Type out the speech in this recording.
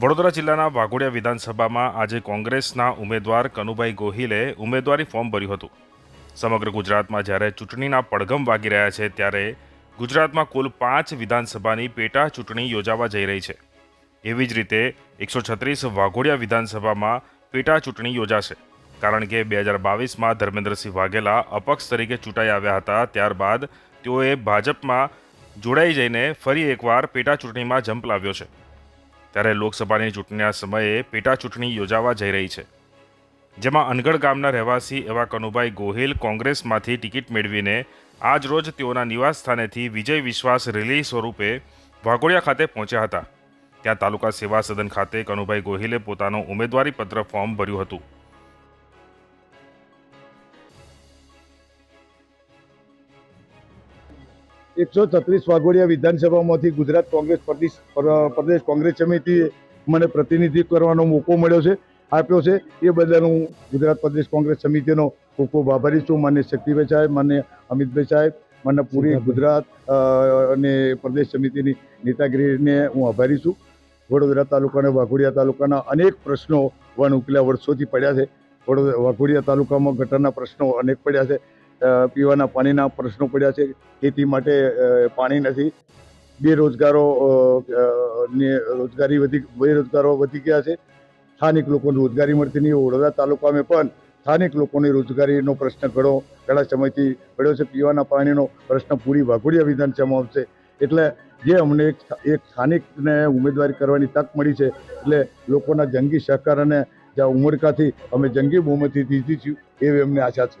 વડોદરા જિલ્લાના વાઘોડિયા વિધાનસભામાં આજે કોંગ્રેસના ઉમેદવાર કનુભાઈ ગોહિલે ઉમેદવારી ફોર્મ ભર્યું હતું. સમગ્ર ગુજરાતમાં જ્યારે ચૂંટણીના પડઘમ વાગી રહ્યા છે, ત્યારે ગુજરાતમાં કુલ પાંચ વિધાનસભાની પેટા ચૂંટણી યોજાવા જઈ રહી છે. એવી જ રીતે એકસો છત્રીસ વાઘોડિયા વિધાનસભામાં પેટા ચૂંટણી યોજાશે. કારણ કે બે હજાર બાવીસમાં ધર્મેન્દ્રસિંહ વાઘેલા અપક્ષ તરીકે ચૂંટાઈ આવ્યા હતા, ત્યારબાદ તેઓએ ભાજપમાં જોડાઈ જઈને ફરી એકવાર પેટા ચૂંટણીમાં જંપ લાવ્યો છે. ત્યારે લોકસભાની ચૂંટણીના સમયે પેટા ચૂંટણી યોજાવા જઈ રહી છે. જેમાં અનગઢ ગામના રહેવાસી એવા કનુભાઈ ગોહિલ કોંગ્રેસમાંથી ટિકિટ મેળવીને આજ રોજ તેઓના નિવાસ સ્થાનેથી વિજય વિશ્વાસ રેલી સ્વરૂપે વાઘોડિયા ખાતે પહોંચ્યા હતા. ત્યાં તાલુકા સેવા સદન ખાતે કનુભાઈ ગોહિલે પોતાનું ઉમેદવારી પત્ર ફોર્મ ભર્યું હતું. એકસો છત્રીસ વાઘોડિયા વિધાનસભામાંથી ગુજરાત કોંગ્રેસ પ્રદેશ પ્રદેશ કોંગ્રેસ સમિતિએ મને પ્રતિનિધિત્વ કરવાનો મોકો મળ્યો છે આપ્યો છે. એ બદલ હું ગુજરાત પ્રદેશ કોંગ્રેસ સમિતિનો ખૂબ ખૂબ આભારી છું. માન્ય શક્તિભાઈ સાહેબ માન્ય અમિતભાઈ સાહેબ મને પૂરી ગુજરાત અને પ્રદેશ સમિતિની નેતાગીરીને હું આભારી છું. વડોદરા તાલુકાના વાઘોડિયા તાલુકાના અનેક પ્રશ્નો વન ઉકેલા વર્ષોથી પડ્યા છે. વડોદરા વાઘોડિયા તાલુકામાં ગટરના પ્રશ્નો અનેક પડ્યા છે. પીવાના પાણીના પ્રશ્નો પડ્યા છે. ખેતી માટે પાણી નથી. બેરોજગારો ને રોજગારી વધી, બેરોજગારો વધી ગયા છે. સ્થાનિક લોકોને રોજગારી મળતી નહીં. વડોદરા તાલુકામાં પણ સ્થાનિક લોકોની રોજગારીનો પ્રશ્ન ઘણો, ઘણા સમયથી પડ્યો છે. પીવાના પાણીનો પ્રશ્ન પૂરી વાઘોડિયા વિધાનસભામાં આવશે. એટલે જે અમને એક એક સ્થાનિકને ઉમેદવારી કરવાની તક મળી છે, એટલે લોકોના જંગી સહકાર અને જ્યાં ઉમરકાથી અમે જંગી બહુમતી છીએ, એવી અમને આશા છે.